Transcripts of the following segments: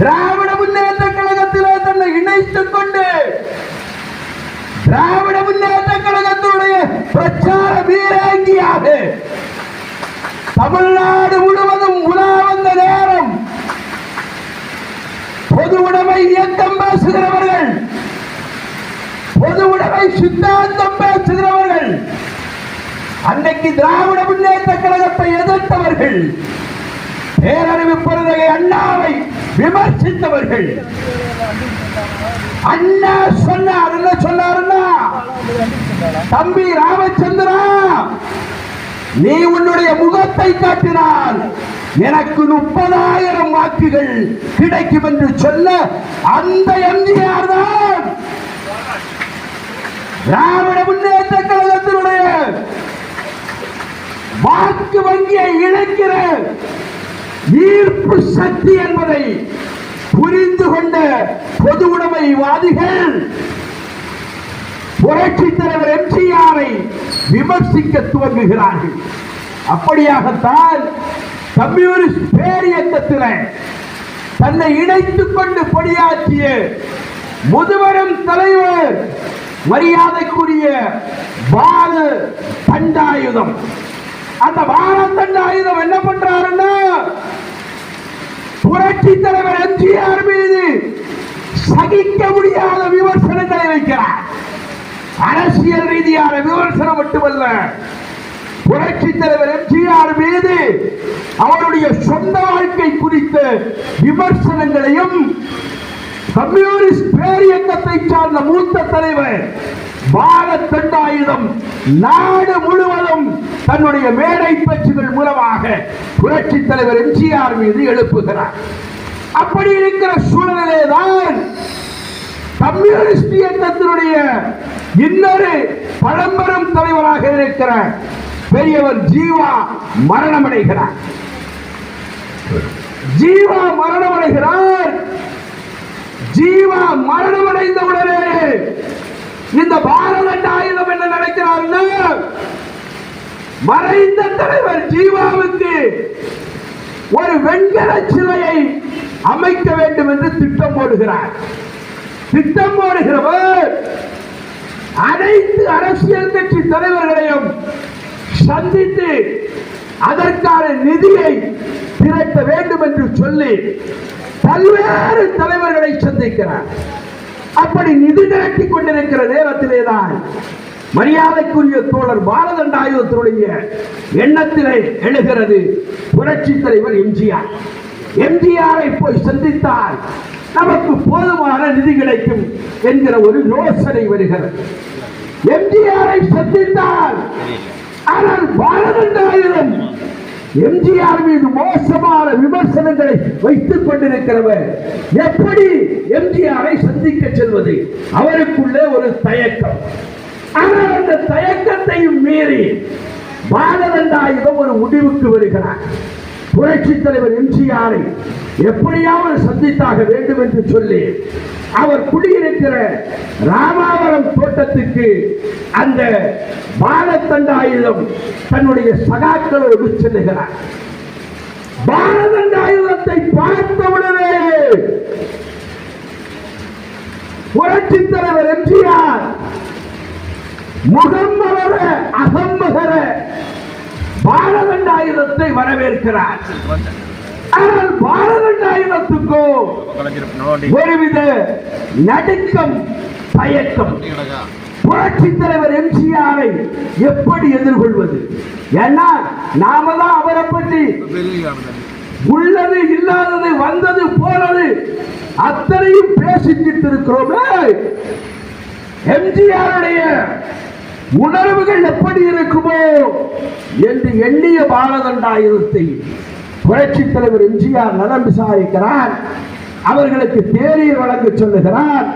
திராவிட முன்னேற்ற கழகத்திலே தன்னை இணைத்துக் கொண்டு திராவிட முன்னேற்ற கழகத்தினுடைய பிரச்சார வீராங்கியாக தமிழ்நாடு முழுவதும் உலா வந்த நேரம் பொது உடைமை இயக்கம் பேசுகிறவர்கள் பொது உடைமை சித்தாந்தம் பேசுகிறவர்கள் அன்னைக்கு திராவிட முன்னேற்ற கழகத்தை எதிர்த்தவர்கள் பேரறிவு பிறந்தகை அண்ணாவை விமர்சித்தவர்கள். அண்ணா சொன்னார் என்ன சொன்னாருன்னா. தம்பி ராமச்சந்திரா நீ உன்னுடைய முகத்தை காட்டினால் எனக்கு முப்பதாயிரம் வாக்குகள் கிடைக்கும் என்று சொல்ல அந்த எம்ஜிஆர் தான் திராவிட முன்னேற்ற கழகத்தினுடைய வாக்கு வங்கியை இழக்கிற ஈர்ப்பு சக்தி என்பதை புரிந்து கொண்ட பொது உடைமைவாதிகள் புரட்சி தலைவர் எம்ஜிஆரை விமர்சிக்க துவங்குகிறார்கள். அப்படியாகத்தான் கம்யூனிஸ்ட் பேரியக்கத்தில் தன்னை இணைத்துக் கொண்டு பணியாற்றிய முதுவரும் தலைவர் மரியாதைக்குரிய பால தண்டாயுதம். அந்த பால ஆயுதம் என்ன பண்றாருன்னா? புரட்சி தலைவர் எம்ஜிஆர் மீது சகிக்க முடியாத விமர்சனங்களை வைக்கிறார். அரசியல் ரீதியான விமர்சனம் மட்டுமல்ல புரட்சி தலைவர் எம்ஜிஆர் மீது அவருடைய சொந்த வாழ்க்கை குறித்த விமர்சனங்களையும் கம்யூனிஸ்ட் பேரியக்கத்தை சார்ந்த மூத்த தலைவர் பாரத் தண்டாயுதம் நாடு முழுவதும் தன்னுடைய மேடை பேச்சுகள் மூலமாக புரட்சி தலைவர் எம்ஜிஆர் மீது எழுப்புகிறார். அப்படி இருக்கிற சூழ்நிலை தான் கம்யூனிஸ்ட் இயக்கத்தினுடைய இன்னொரு பழம்பெரும் தலைவராக இருக்கிற பெரியவர் ஜீவா மரணமடைகிறார். ஜீவா மரணமடைகிறார். ஜீவா மரணமடைந்த உடனே இந்த பாரதண்ட ஆயுதம் என்ன நினைக்கிறாருன்னா மறைந்த தலைவர் ஜீவாவுக்கு ஒரு வெண்கல சிலையை அமைக்க வேண்டும் என்று திட்டம் போடுகிறார். திட்டம் போடுகிறவர் அனைத்து அரசியல் கட்சி தலைவர்களையும் சந்தித்து அதற்கான நிதியை திரட்ட வேண்டும் என்று சொல்லி பல்வேறு தலைவர்களை சந்திக்கிறார். அப்படி நிதி திரட்டி கொண்டிருக்கிற நேரத்திலே தான் மரியாதைக்குரிய தோழர் பாரதண்டாயுதத்தினுடைய எண்ணத்திலே எழுகிறது புரட்சி தலைவர் எம்ஜிஆர். எம்ஜிஆரை போய் சந்தித்தால் நமக்கு போதுமான நிதி கிடைக்கும் என்கிற ஒரு யோசனை வருகிறது. எம்ஜிஆரை சந்தித்தால் ஆனால் பாரதண்டாயுதம் எம்ஜிஆர் மீது மோசமான விமர்சனங்களை வைத்துக் கொண்டிருக்கிறவர். எப்படி எம்ஜிஆரை சந்திக்க செல்வது? அவருக்குள்ளே ஒரு தயக்கம். ஆனால் அந்த தயக்கத்தையும் மீறி பாரதண்டாயுதம் ஒரு முடிவுக்கு வருகிறார். புரட்சி தலைவர் எம்ஜிஆரை எப்படியாவது சந்தித்தாக வேண்டும் என்று சொல்லி அவர் குடியிருக்கிற ராமாவரம் தோட்டத்துக்கு அந்த பாரதண்டாயுதம் தன்னுடைய சகாக்களோடு செல்லுகிறார். பாரதண்டாயுதத்தை பார்த்தவுடனே புரட்சி தலைவர் எம்ஜிஆர் முகம் அகம்பகர பாரதண்டாயுதத்தை வரவேற்கிறார். ஆனால் பாரதண்டாயுதத்துக்கோ ஒருவித நடுக்கம் தயக்கம். புரட்சி தலைவர் எம்ஜிஆரை எப்படி எதிர்கொள்வது? ஏன்னா நாம தான் அவரை பற்றி உள்ளது இல்லாதது வந்தது போனது அத்தனையும் பேசிக்கிட்டு இருக்கிறோமே. எம்ஜிஆருடைய உணர்வுகள் எப்படி இருக்குமோ என்று எண்ணிய பாரதண்டாயுதத்தை புரட்சி தலைவர் எம்ஜிஆர் நலம் விசாரிக்கிறார். அவர்களுக்கு தேநீர் வழங்க சொல்லுகிறார்.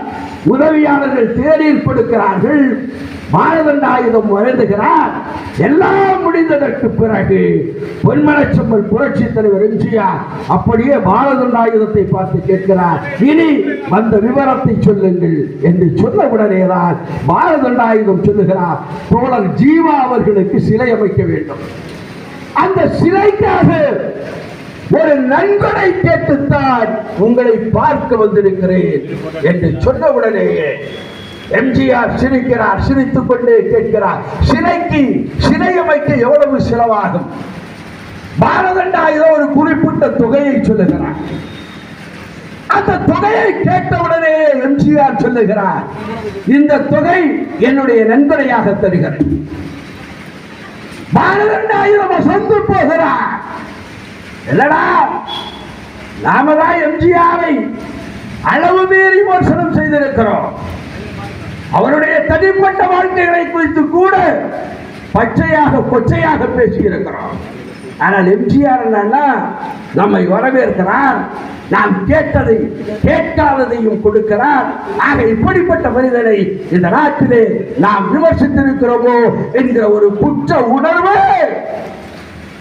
உதவியாளர்கள் தேநீர் கொடுக்கிறார்கள். பாரதண்டாயுதம் வழங்குகிறார் எல்லாம் முடிந்ததற்கு பிறகு பொன்மனச்செம்மல் புரட்சி தலைவர் எம்ஜிஆர் அப்படியே பாரதண்டாயுதத்தை பார்த்து கேட்கிறார். இனி வந்த விவரத்தை சொல்லுங்கள் என்று சொன்ன உடனேதான் பாரதண்டாயுதம் சொல்லுகிறார். தோழர் ஜீவா அவர்களுக்கு சிலை அமைக்க வேண்டும். அந்த சிலைக்காக ஒரு நன்கொடை கேட்டுத்தான் உங்களை பார்க்க வந்திருக்கிறேன் என்று சொன்ன உடனேயே எம்ஜிஆர் சிரிக்கிறார் சிரித்துக் கொண்டே கேட்கிறார். சிலைக்கு சிலை அமைக்க எவ்வளவு செலவாகும்? பாரதண்டா ஏதோ ஒரு குறிப்பிட்ட தொகையை சொல்லுகிறார். அந்த தொகையை கேட்டவுடனே எம்ஜிஆர் சொல்லுகிறார் இந்த தொகை என்னுடைய நண்பனையாக தருகிறேன். பாரதண்டாயிரம் சொந்து போகிறார். என்னடா? நாம தான் எம்ஜிஆரை அளவு மீறி விமர்சனம் செய்திருக்கிறோம். அவருடைய தனிப்பட்ட வாழ்க்கைகளை குறித்து கூட பச்சையாக கொச்சையாக பேசியிருக்கிறோம். ஆனால் எம்ஜிஆர் என்னன்னா நம்மை வரவேற்கிறார் நாம் கேட்டதை கேட்காததையும் கொடுக்கிறார். ஆக இப்படிப்பட்ட மனிதனை இந்த நாட்டிலே நாம் விமர்சித்திருக்கிறோமோ என்கிற ஒரு குற்ற உணர்வு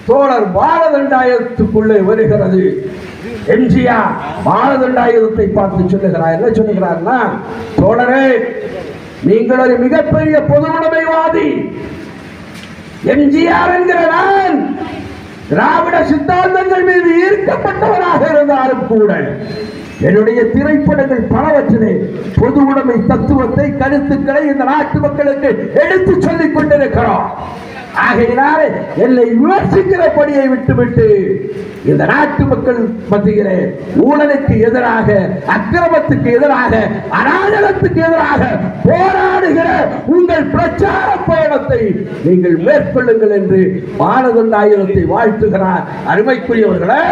தோழர் பாரதண்டாயத்துக்குள்ளே வருகிறது. எம்ஜிஆர் பாரதண்டாயுதத்தை பார்த்து சொல்லுகிறார். என்ன சொல்லுகிறார்னா தோழரே நீங்கள் ஒரு மிகப்பெரிய பொதுவுடைமைவாதி. எம்ஜிஆர் என்கிற நான் திராவிட சித்தாந்தங்கள் மீது ஈர்க்கப்பட்டவராக இருந்தாலும் கூட என்னுடைய திரைப்படங்கள் பலவற்றிலே பொது உடைமை தத்துவத்தை கருத்துக்களை இந்த நாட்டு மக்களுக்கு எடுத்து சொல்லிக் கொண்டிருக்கிறோம். ஆகையினால் என்னை விமர்சிக்கிறபடியை விட்டுவிட்டு இந்த நாட்டு மக்கள் மத்தியிலே ஊழலுக்கு எதிராக அக்கிரமத்துக்கு எதிராக அராஜகத்துக்கு எதிராக போராடுகிற உங்கள் பிரச்சார பயணத்தை நீங்கள் மேற்கொள்ளுங்கள் என்று பாரதண்டாயிரத்தை வாழ்த்துகிறார். அருமைக்குரியவர்களே